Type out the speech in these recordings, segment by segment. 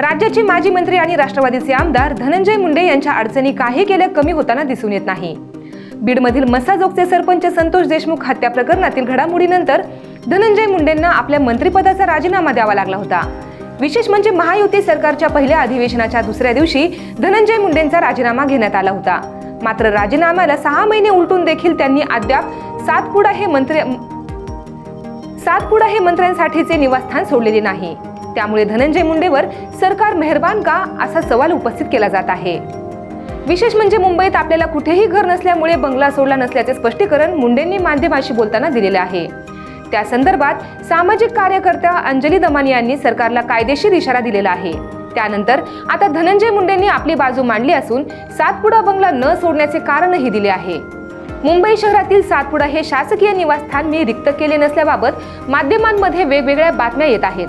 राज्याचे माजी मंत्री आणि राष्ट्रवादीचे आमदार धनंजय मुंडे यांच्या अडचणी काही केल्या कमी होताना दिसून येत नाही. बीडमधील मसाजोगचे सरपंच संतोष देशमुख हत्या प्रकरणातील घडामोडीनंतर धनंजय मुंडेंना आपल्या मंत्रिपदाचा राजीनामा द्यावा लागला होता. विशेष म्हणजे महायुती सरकारच्या पहिल्या अधिवेशनाच्या दुसऱ्या दिवशी धनंजय मुंडेंचा राजीनामा घेण्यात आला होता. मात्र राजीनाम्याला सहा महिने उलटून देखील त्यांनी अद्याप सातपुडा हे मंत्री सातपुडा हे मंत्र्यांसाठीचे निवासस्थान सोडलेले नाही. त्यामुळे धनंजय मुंडेवर सरकार मेहरबान का असा सवाल उपस्थित केला जात आहे. विशेष म्हणजे मुंबईत आपल्याला कुठेही घर नसल्यामुळे बंगला सोडला नसल्याचे स्पष्टीकरण मुंडेंनी माध्यमाशी बोलताना दिलेले आहे. त्या संदर्भात सामाजिक कार्यकर्त्या अंजली दमानी यांनी सरकारला कायदेशीर इशारा दिलेला आहे. त्यानंतर आता धनंजय मुंडेंनी आपली बाजू मांडली असून सातपुडा बंगला न सोडण्याचे कारणही दिले आहे. मुंबई शहरातील सातपुडा हे शासकीय निवासस्थान मी रिक्त केले नसल्याबाबत माध्यमांमध्ये वेगवेगळ्या बातम्या येत आहेत.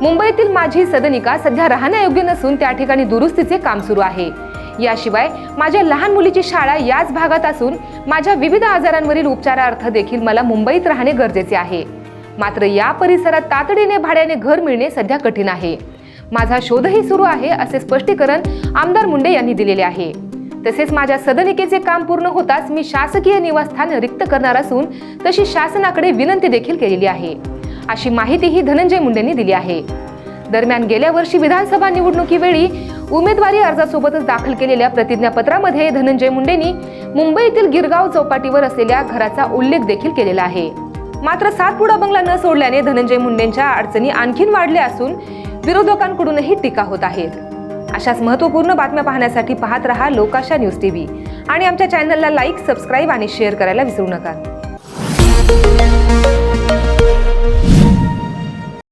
मुंबईतील माझी सदनिका सध्या राहण्यायोग्य नसून त्या ठिकाणी दुरुस्तीचे काम सुरू आहे. याशिवाय माझ्या लहान मुलीची शाळा याच भागात असून माझ्या विविध आजारांवरील उपचारार्थ देखील मला मुंबईत राहणे गरजेचे आहे. मात्र या परिसरात तातडीने भाड्याने घर मिळणे सध्या कठीण आहे. माझा शोधही सुरू आहे असे स्पष्टीकरण आमदार मुंडे यांनी दिलेले आहे. तसेच माझ्या सदनिकेचे काम पूर्ण होताच मी शासकीय निवासस्थान रिक्त करणार असून तशी शासनाकडे विनंती देखील केलेली आहे. अशी माहितीही धनंजय मुंडेंनी दिली आहे. दरम्यान गेल्या वर्षी विधानसभा निवडणुकीवेळी उमेदवारी अर्जासोबतच दाखल केलेल्या प्रतिज्ञापत्रामध्ये धनंजय मुंडेंनी मुंबईतील गिरगाव चौपाटीवर असलेल्या घराचा उल्लेख देखील केलेला आहे. मात्र सातपुडा बंगला न सोडल्याने धनंजय मुंडेंच्या अडचणी आणखीन वाढल्या असून विरोधकांकडूनही टीका होत आहेत. अशाच महत्त्वपूर्ण बातम्या पाहण्यासाठी पाहत रहा लोकाशा न्यूज टीव्ही आणि आमच्या चॅनलला लाईक सबस्क्राईब आणि शेअर करायला विसरू नका.